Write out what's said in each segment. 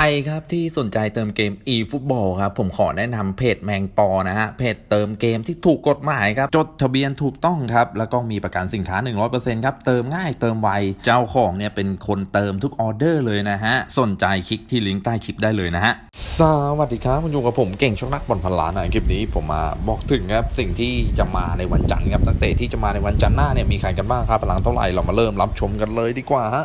รครับที่สนใจเติมเกม e-football ครับผมขอแนะนำเพจแมงปอนะฮะเพจเติมเกมที่ถูกกฎหมายครับจดทะเบียนถูกต้องครับแล้วก็มีประกันสินค้า 100%ครับเติมง่ายเติมไวเจ้าของเนี่ยเป็นคนเติมทุกออเดอร์เลยนะฮะสนใจคลิกที่ลิงก์ใต้คลิปได้เลยนะฮะสวัสดีครับคุณอยู่กับผมเก่งช่องนักบอลพันล้านนะคลิปนี้ผมมาบอกถึงครับสิ่งที่จะมาในวันจันทร์ครับนักเตะที่จะมาในวันจันทร์หน้าเนี่ยมีใครกันบ้างครับพลังเท่าไหร่เรามาเริ่มรับชมกันเลยดีกว่าฮะ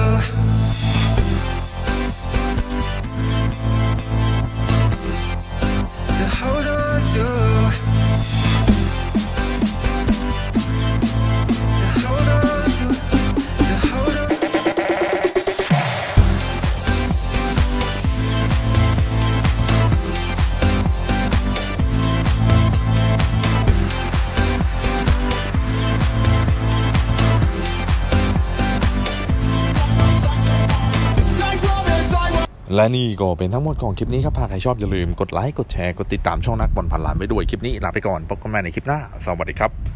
และนี่ก็เป็นทั้งหมดของคลิปนี้ครับหากใครชอบอย่าลืมกดไลค์ กดแชร์ กดติดตามช่องนักบอลพันล้านไปด้วยคลิปนี้ลาไปก่อนพบกันใหม่ในคลิปหน้า สวัสดีครับ